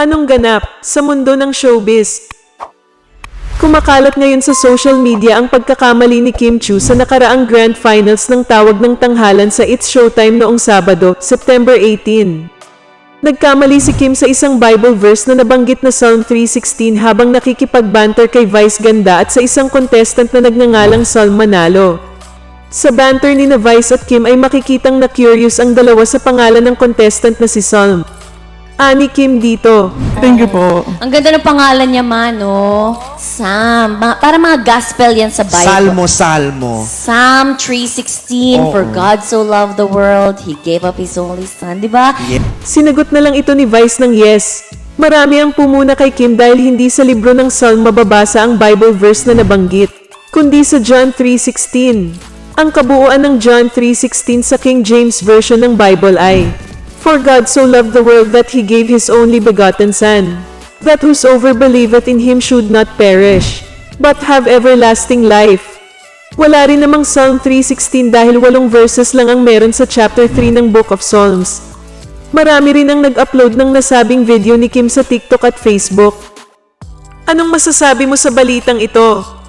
Anong ganap sa mundo ng showbiz? Kumakalat ngayon sa social media ang pagkakamali ni Kim Chu sa nakaraang grand finals ng tawag ng tanghalan sa It's Showtime noong Sabado, September 18. Nagkamali si Kim sa isang Bible verse na nabanggit na Psalm 316 habang nakikipagbanter kay Vice Ganda at sa isang contestant na nagngangalang Psalm Manalo. Sa banter ni na Vice at Kim ay makikitang na-curious ang dalawa sa pangalan ng contestant na si Psalm. Ani Kim dito. Thank you po. Ang ganda ng pangalan niya man, no? Sam. Ma- para mga gospel yan sa Bible. Salmo, salmo. Psalm 3.16, For God so loved the world, He gave up His only Son. Di ba? Sinagot na lang ito ni Vice ng yes. Marami ang pumuna kay Kim dahil hindi sa libro ng Psalm mababasa ang Bible verse na nabanggit, kundi sa John 3.16. Ang kabuuan ng John 3.16 sa King James Version ng Bible ay, For God so loved the world that He gave His only begotten Son, that whosoever believeth in Him should not perish, but have everlasting life. Wala rin namang Psalm 3.16 dahil walong verses lang ang meron sa chapter 3 ng Book of Psalms. Marami rin ang nag-upload ng nasabing video ni Kim sa TikTok at Facebook. Anong masasabi mo sa balitang ito?